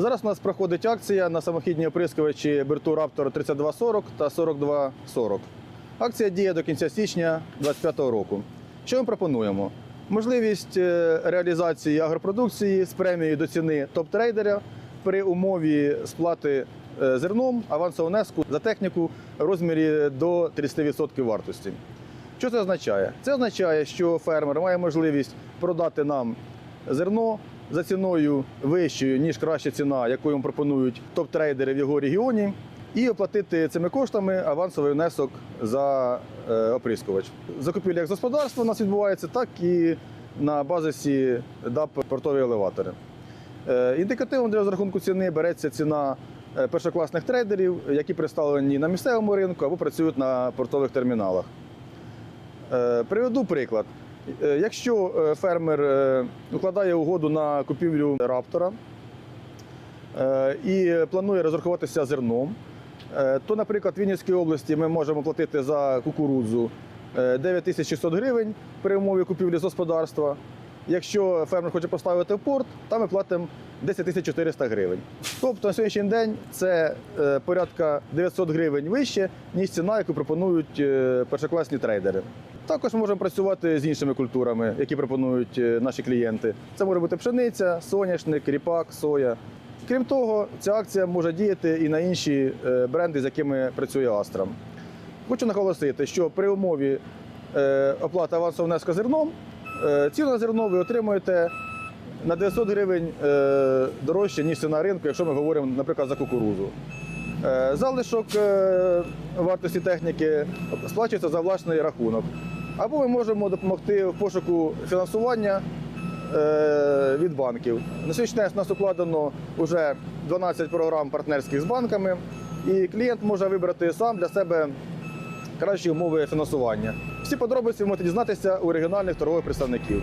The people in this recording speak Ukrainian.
Зараз у нас проходить акція на самохідні оприскувачі Берту Raptor 3240 та 4240. Акція діє до кінця січня 2025 року. Що ми пропонуємо? Можливість е, реалізації агропродукції з премією до ціни топ-трейдера при умові сплати е, зерном авансового внеску за техніку в розмірі до 30% вартості. Що це означає? Це означає, що фермер має можливість продати нам зерно за ціною вищою, ніж краща ціна, яку йому пропонують топ-трейдери в його регіоні, і оплатити цими коштами авансовий внесок за е, оприскувач. Закупівля як з господарства у нас відбувається, так і на базисі ДАП портові елеватори. Е, Індикативом для розрахунку ціни береться ціна е, першокласних трейдерів, які представлені на місцевому ринку або працюють на портових терміналах. Приведу приклад. Е, Якщо е, фермер е, укладає угоду на купівлю раптора і планує розрахуватися зерном, то, наприклад, в Вінницькій області ми можемо платити за кукурудзу е, 9600 гривень при умові купівлі з господарства. Якщо фермер хоче поставити порт, там ми платимо 10 400 гривень. Тобто на сьогоднішній день це е, порядка 900 гривень вище, ніж ціна, яку пропонують е, першокласні трейдери. Також ми можемо працювати з іншими культурами, які пропонують е, наші клієнти. Це може бути пшениця, соняшник, ріпак, соя. Крім того, ця акція може діяти і на інші бренди, з якими працює Астрам. Хочу наголосити, що при умові оплати авансового внеску зерном, ціну на зерно ви отримуєте на 900 гривень е, дорожче, ніж ціна ринку, якщо ми говоримо, наприклад, за кукурузу. Е, Залишок е, вартості техніки сплачується за власний рахунок. Або ми можемо допомогти в пошуку фінансування е, від банків. На сьогоднішній день у нас укладено вже 12 програм партнерських з банками, і клієнт може вибрати сам для себе кращі умови фінансування. Всі подробиці ви можете дізнатися у регіональних торгових представників.